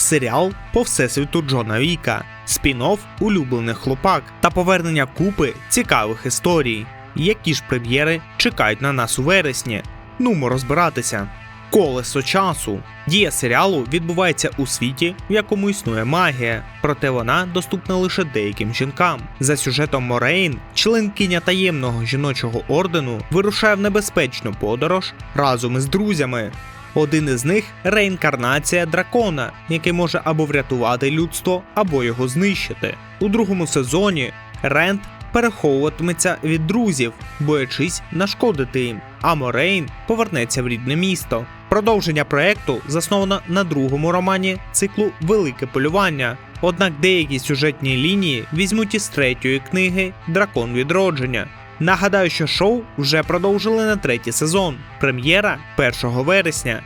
серіал по всесвіту Джона Віка, спін-офф улюблених хлопак та повернення купи цікавих історій. Які ж прем'єри чекають на нас у вересні? Нумо розбиратися. Колесо часу. Дія серіалу відбувається у світі, в якому існує магія, проте вона доступна лише деяким жінкам. За сюжетом Морейн, членкиня таємного жіночого ордену вирушає в небезпечну подорож разом із друзями. Один із них реінкарнація дракона, який може або врятувати людство, або його знищити. У другому сезоні Рент переховуватиметься від друзів, боячись нашкодити їм, а Морейн повернеться в рідне місто. Продовження проекту засновано на другому романі циклу Велике полювання. Однак деякі сюжетні лінії візьмуть із третьої книги Дракон відродження. Нагадаю, що шоу вже продовжили на третій сезон. Прем'єра 1 вересня.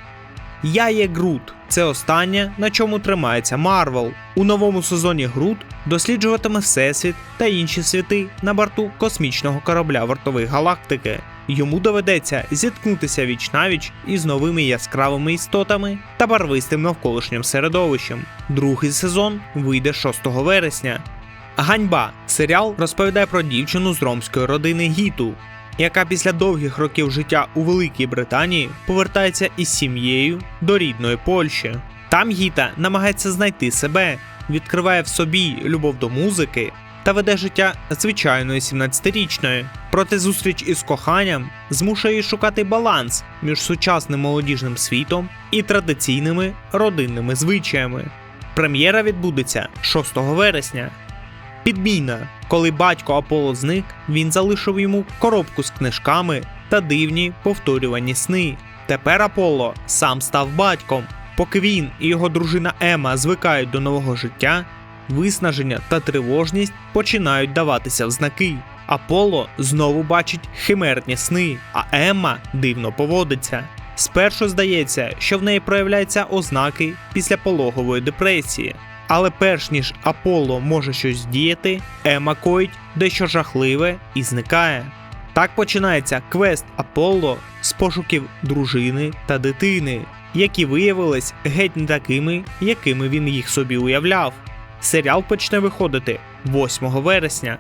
Я є Грут. Це останнє, на чому тримається Марвел. У новому сезоні Грут досліджуватиме Всесвіт та інші світи на борту космічного корабля вартових галактики. Йому доведеться зіткнутися віч навіч із новими яскравими істотами та барвистим навколишнім середовищем. Другий сезон вийде 6 вересня. Ганьба серіал розповідає про дівчину з ромської родини Гіту, яка після довгих років життя у Великій Британії повертається із сім'єю до рідної Польщі. Там Гіта намагається знайти себе, відкриває в собі любов до музики та веде життя звичайної 17-річної. Проте зустріч із коханням змушує її шукати баланс між сучасним молодіжним світом і традиційними родинними звичаями. Прем'єра відбудеться 6 вересня. Підміна. Коли батько Аполло зник, він залишив йому коробку з книжками та дивні повторювані сни. Тепер Аполло сам став батьком. Поки він і його дружина Ема звикають до нового життя, виснаження та тривожність починають даватися в знаки. Аполло знову бачить химерні сни, а Емма дивно поводиться. Спершу здається, що в неї проявляються ознаки післяпологової депресії. Але перш ніж Аполло може щось діяти, Ема коїть дещо жахливе і зникає. Так починається квест Аполло з пошуків дружини та дитини, які виявились геть не такими, якими він їх собі уявляв. Серіал почне виходити 8 вересня.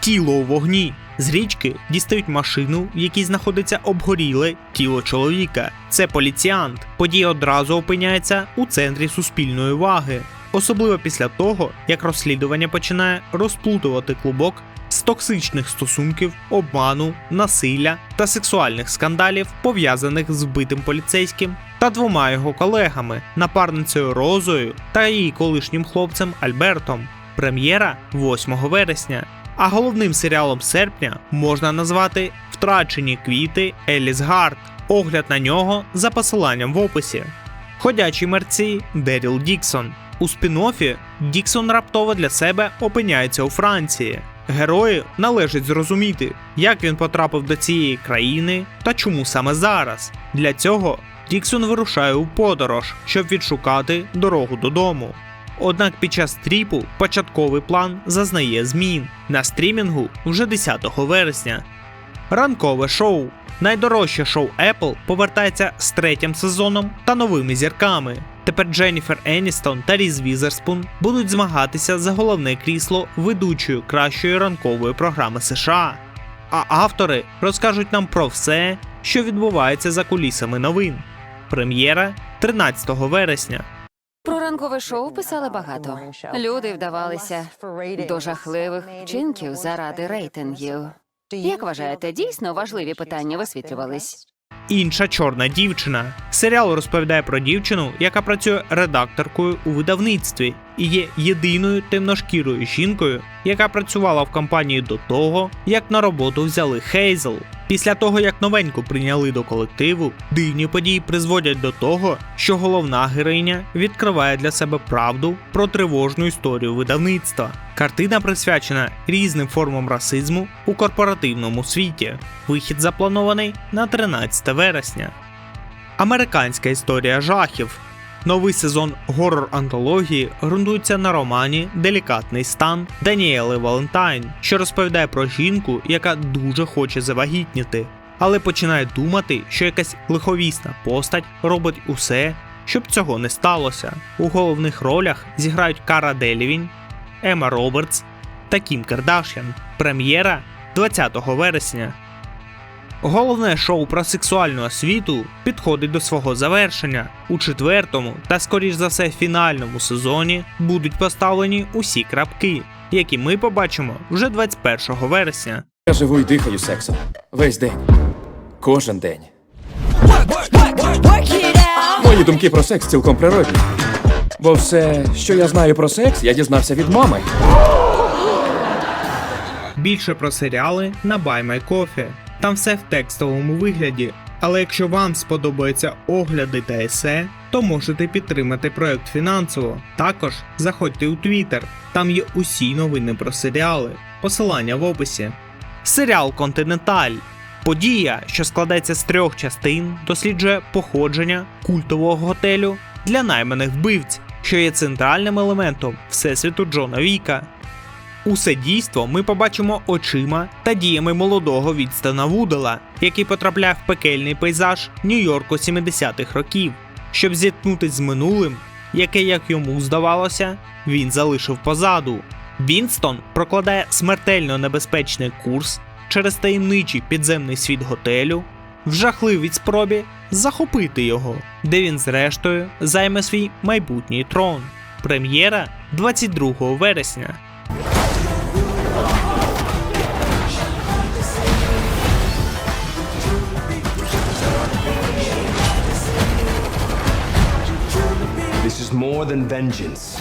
Тіло у вогні. З річки дістають машину, в якій знаходиться обгоріле тіло чоловіка. Це поліціант. Подія одразу опиняється у центрі суспільної уваги. Особливо після того, як розслідування починає розплутувати клубок з токсичних стосунків, обману, насилля та сексуальних скандалів, пов'язаних з вбитим поліцейським та двома його колегами, напарницею Розою та її колишнім хлопцем Альбертом. Прем'єра 8 вересня. А головним серіалом серпня можна назвати Втрачені квіти Еліс Гард. Огляд на нього за посиланням в описі. Ходячі мерці Деріл Діксон. У спін-оффі Діксон раптово для себе опиняється у Франції. Герою належить зрозуміти, як він потрапив до цієї країни та чому саме зараз. Для цього Діксон вирушає у подорож, щоб відшукати дорогу додому. Однак під час стріпу початковий план зазнає змін на стрімінгу вже 10 вересня. Ранкове шоу. Найдорожче шоу Apple повертається з третім сезоном та новими зірками. Тепер Дженніфер Еністон та Різ Візерспун будуть змагатися за головне крісло ведучої кращої ранкової програми США. А автори розкажуть нам про все, що відбувається за кулісами новин. Прем'єра 13 вересня. Про ранкове шоу писали багато. Люди вдавалися до жахливих вчинків заради рейтингів. Як вважаєте, дійсно важливі питання висвітлювались? Інша чорна дівчина. Серіал розповідає про дівчину, яка працює редакторкою у видавництві і є єдиною темношкірою жінкою, яка працювала в компанії до того, як на роботу взяли Хейзел. Після того, як новеньку прийняли до колективу, дивні події призводять до того, що головна героїня відкриває для себе правду про тривожну історію видавництва. Картина присвячена різним формам расизму у корпоративному світі. Вихід запланований на 13 вересня. Американська історія жахів. Новий сезон горор-антології ґрунтується на романі Делікатний стан Даніели Валентайн, що розповідає про жінку, яка дуже хоче завагітніти, але починає думати, що якась лиховісна постать робить усе, щоб цього не сталося. У головних ролях зіграють Кара Делівінь, Ема Робертс та Кім Кардашян. Прем'єра 20 вересня. Головне шоу про сексуальну освіту підходить до свого завершення. У четвертому та, скоріш за все, фінальному сезоні будуть поставлені усі крапки, які ми побачимо вже 21 вересня. Я живу і дихаю сексом. Весь день. Кожен день. Мої думки про секс цілком природні. Бо все, що я знаю про секс, я дізнався від мами. Більше про серіали на Buy My Coffee. Там все в текстовому вигляді. Але якщо вам сподобаються огляди та есе, то можете підтримати проект фінансово. Також заходьте у Twitter, там є усі новини про серіали. Посилання в описі. Серіал Континенталь. Подія, що складається з трьох частин, досліджує походження культового готелю для найманих вбивць, що є центральним елементом всесвіту Джона Віка. Усе дійство ми побачимо очима та діями молодого Відстана Вудела, який потрапляє в пекельний пейзаж Нью-Йорку 70-х років, щоб зіткнутись з минулим, яке, як йому здавалося, він залишив позаду. Вінстон прокладає смертельно небезпечний курс через таємничий підземний світ готелю, в жахливій спробі захопити його, де він зрештою займе свій майбутній трон. Прем'єра 22 вересня. More than vengeance.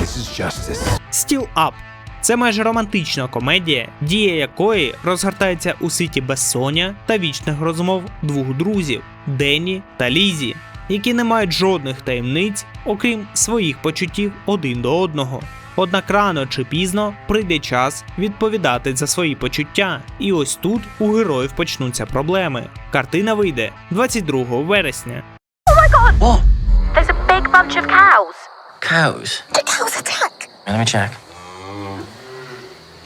This is justice. Steel Up це майже романтична комедія, дія якої розгортається у світі безсоння та вічних розмов двох друзів Денні та Лізі, які не мають жодних таємниць, окрім своїх почуттів один до одного. Однак рано чи пізно прийде час відповідати за свої почуття, і ось тут у героїв почнуться проблеми. Картина вийде 22 вересня. There's a big bunch of cows. Cows? The cows attack. Let me check.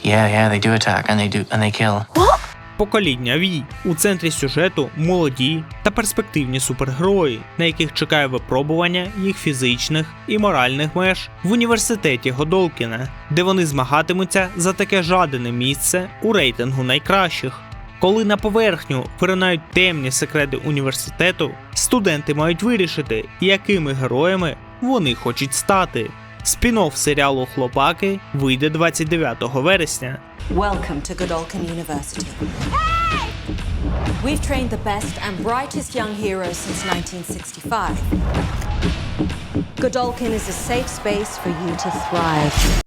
Yeah, yeah, they do attack and they do and they kill. What? Покоління Ві у центрі сюжету молоді та перспективні супергерої, на яких чекає випробування їх фізичних і моральних меж в університеті Годолкіна, де вони змагатимуться за таке жадане місце у рейтингу найкращих. Коли на поверхню виринають темні секрети університету, студенти мають вирішити, якими героями вони хочуть стати. Спін-офф серіалу Хлопаки вийде 29 вересня. Welcome to Godolphin University. We've trained the best and brightest young heroes since 1965. Godolphin is a safe space for you to thrive.